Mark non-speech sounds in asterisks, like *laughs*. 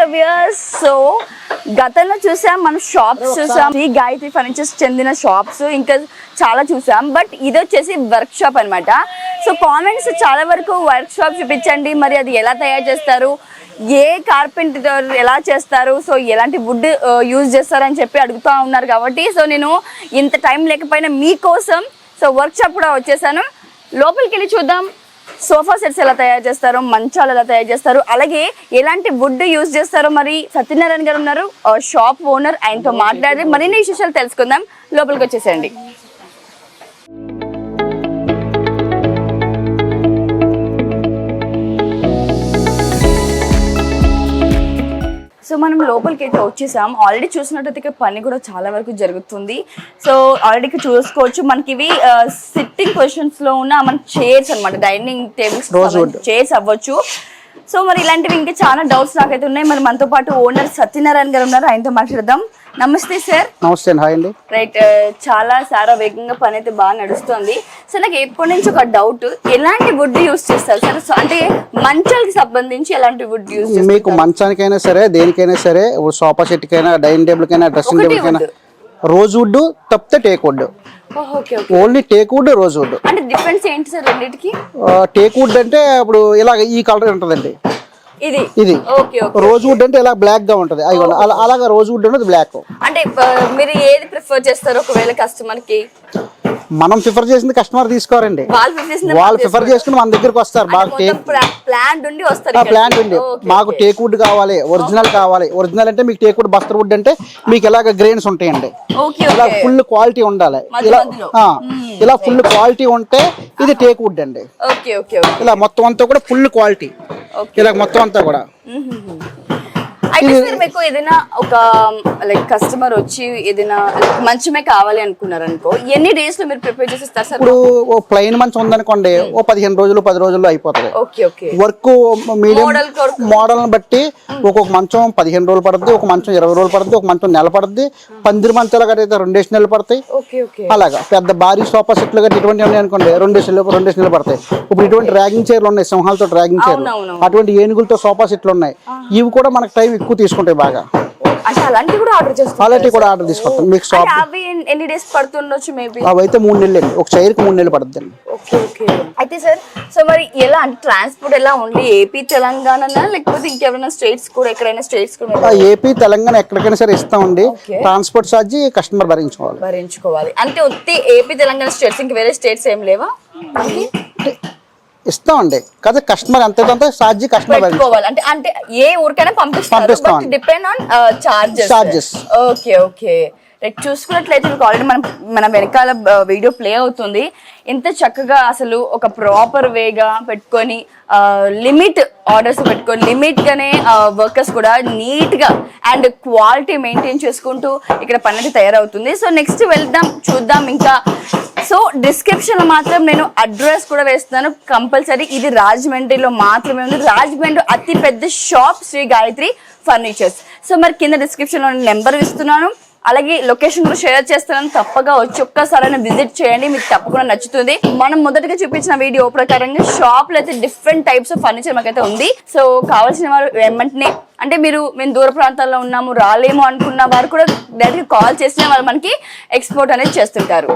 Hello viewers so గతంలో చూసాం మనం షాప్స్ చూసాం. ఈ గాయత్రి ఫర్నిచర్స్ చెందిన షాప్స్ ఇంకా చాలా చూసాం. బట్ ఇది వచ్చేసి వర్క్ షాప్ అనమాట సో కామెంట్స్ చాలా వరకు వర్క్ షాప్ చూపించండి. మరి అది ఎలా తయారు చేస్తారు? ఏ కార్పెంటర్ ఎలా చేస్తారు? సో ఎలాంటి వుడ్ యూజ్ చేస్తారని చెప్పి అడుగుతూ ఉన్నారు కాబట్టి. సో నేను ఇంత టైం లేకపోయినా మీకోసం సో వర్క్ షాప్ కూడా వచ్చేసాను. లోపలికి వెళ్ళి చూద్దాం. సోఫా సెట్స్ ఎలా తయారు చేస్తారు? మంచాలు ఎలా తయారు చేస్తారు? అలాగే ఎలాంటి వుడ్ యూజ్ చేస్తారో మరి సత్యనారాయణ గారు ఉన్నారు. షాప్ ఓనర్ ఆయనతో మాట్లాడి మరిన్ని విశేషాలు తెలుసుకుందాం. లోపలికి వచ్చేసేయండి. సో మనం లోపలికి అయితే వచ్చేసాం. ఆల్రెడీ చూసినట్టయితే పని కూడా చాలా వరకు జరుగుతుంది. సో ఆల్రెడీ చూసుకోవచ్చు. మనకి ఇవి సిట్టింగ్ పొజిషన్స్లో ఉన్న మన చైర్స్ అన్నమాట. డైనింగ్ టేబుల్స్ చైర్స్ అవ్వచ్చు. సో మరి ఇలాంటివి ఇంకా చాలా డౌట్స్ నాకైతే ఉన్నాయి. మరి మనతో పాటు ఓనర్ సత్యనారాయణ గారు ఉన్నారు. ఆయనతో మాట్లాడదాం. నమస్తే సార్. నమస్తే హాయ్ అండి. రైట్ చాలా సారా వేగంగా పని అయితే బాగా నడుస్తుంది. సో నాకు ఎప్పటి నుంచి ఒక డౌట్ ఎలాంటి వుడ్ యూస్ చేస్తారు సార్? అంటే మంచాలకి సంబంధించి ఎలాంటి వుడ్ యూస్ మీకు మంచానికైనా సరే దేనికైనా సరే సోఫా సెట్కైనా డైనింగ్ టేబుల్కైనా డ్రెస్సింగ్ టేబుల్కైనా రోజ్ వుడ్ తప్పితే teak wood only teak wood rosewood అంటే డిఫరెన్స్ ఏంటి సార్ రెండింటికి? టేక్ వుడ్ అంటే ఇప్పుడు ఇలా ఈ కలర్ ఉంటుందండి. ఇది? రోజ్ వుడ్ అంటే ఇలా బ్లాక్గా ఉంటది. అలాగా రోజ్ వుడ్ అనేది బ్లాక్ అంటే మీరు ఏది ప్రిఫర్ చేస్తారు ఒకవేళ కస్టమర్కి? మనం ప్రిఫర్ చేసింది కస్టమర్ తీసుకోరండి. వాళ్ళు ప్రిఫర్ చేసుకుని మన దగ్గరికి వస్తారు. టేక్ ప్లాన్ ఉండి వస్తారు. ప్లాంట్ Okay, మాకు టేక్ వుడ్ కావాలి ఒరిజినల్ కావాలి. ఒరిజినల్ అంటే మీకు టేక్ వుడ్ బస్తర్ వుడ్ అంటే మీకు ఇలాగ గ్రెయిన్స్ ఉంటాయండి. ఇలా ఫుల్ క్వాలిటీ ఉండాలి. ఇలా. ఆ, ఇలా ఫుల్ క్వాలిటీ ఉంటే ఇది టేక్ వుడ్ అండి. Okay okay okay. ఇలా మొత్తం అంతా కూడా ఫుల్ క్వాలిటీ. ఇలా మొత్తం అంతా కూడా. అయితే సార్ *laughs* మీకు ఏదైనా ఒక లైక్ కస్టమర్ వచ్చి ఏదైనా మంచమే కావాలి అనుకున్నారు అనుకో ఎన్ని డేస్లో మీరు ప్రిపేర్ చేసి ఇస్తారు సార్? ఇప్పుడు ఓ ప్లెయిన్ మంచం ఉందనుకోండి ఓ పదిహేను రోజులు పది రోజుల్లో అయిపోతుంది. Okay okay work medium. Model బట్టి ఒక్కొక్క మంచం పదిహేను రోజులు పడుతుంది ఒక మంచం ఇరవై రోజులు పడుతుంది ఒక మంచం నెల పడుతుంది పందిరి మంచాలు గట్రా అయితే రెండేసి నెలలు పడతాయి. అలాగా. పెద్ద భారీ సోఫా సెట్లు గట్టి ఇటువంటి ఉన్నాయి అనుకోండి రెండు సెల్లు రెండు సెల్లు పడతాయి. ఇప్పుడు ఇటువంటి ర్యాగింగ్ చైర్లు ఉన్నాయి సింహాలతో ర్యాగింగ్ చైర్లు. అటువంటి ఏనుగులతో సోఫా సెట్లు ఉన్నాయి. ఇవి కూడా మనకు టైం ఎక్కువ తీసుకుంటాయి బాగా. అంటే అలాంటివి కూడా ఆర్డర్ చేస్తారు అలాంటివి కూడా ఆర్డర్ తీసుకొస్తాం. మీకు షాప్ అవి ఎన్- ఎన్ని డేస్ పడుతుండొచ్చు మేబీ? అవి అయితే మూడు నెలలు. ఒక చైర్కి మూడు నెలలు పడుతుంది ఓకే ఓకే. అయితే సార్ సో మరి ఎలా అంటే ట్రాన్స్పోర్ట్ ఎలా ఉండి ఏపీ తెలంగాణ లేకపోతే ఇంకెవరైనా స్టేట్స్ కూడా ఎక్కడైనా స్టేట్స్ కూడా ఏపీ తెలంగాణ ఎక్కడికైనా సరే ఇస్తామండి. ట్రాన్స్పోర్ట్ ఛార్జ్ కస్టమర్ భరించుకోవాలి. భరించుకోవాలి. అంటే ఉత్తి ఏపీ తెలంగాణ స్టేట్స్ ఇంక వేరే స్టేట్స్ ఏం లేవా? ఇస్తామండి కాదు కస్టమర్ అంతే అంతే ఛార్జ్ కస్టమర్ పెట్టుకోవాలి. అంటే అంటే ఏ ఊరికైనా పంపిస్తారు. పంపిస్తాం. Depend on charges. Okay okay like చూసుకున్నట్లయితే మీకు ఆల్రెడీ మనం మన వెనకాల వీడియో ప్లే అవుతుంది. ఎంత చక్కగా అసలు ఒక ప్రాపర్ వేగా పెట్టుకొని లిమిట్ ఆర్డర్స్ పెట్టుకొని లిమిట్గానే వర్కర్స్ కూడా నీట్గా అండ్ క్వాలిటీ మెయింటైన్ చేసుకుంటూ ఇక్కడ పని తయారవుతుంది. సో నెక్స్ట్ వెళ్దాం చూద్దాం ఇంకా. సో డిస్క్రిప్షన్లో మాత్రం నేను అడ్రస్ కూడా వేస్తున్నాను కంపల్సరీ ఇది రాజమండ్రిలో మాత్రమే ఉంది. రాజమండ్రి అతిపెద్ద shop Sri Gayatri furnitures so మరి కింద డిస్క్రిప్షన్లో నెంబర్ ఇస్తున్నాను. అలాగే లొకేషన్ కూడా షేర్ చేస్తున్నాను తప్పగా వచ్చి ఒక్కసారైనా విజిట్ చేయండి మీకు తప్పకుండా నచ్చుతుంది. మనం మొదటగా చూపించిన వీడియో ప్రకారంగా షాప్లో అయితే డిఫరెంట్ టైప్స్ ఆఫ్ ఫర్నిచర్ మాకైతే ఉంది. సో కావాల్సిన వారు వెంటనే అంటే మీరు మేము దూర ప్రాంతాల్లో ఉన్నాము రాలేము అనుకున్న వారు కూడా డైరెక్ట్ కాల్ చేసిన వాళ్ళు మనకి ఎక్స్పోర్ట్ అనేది చేస్తుంటారు.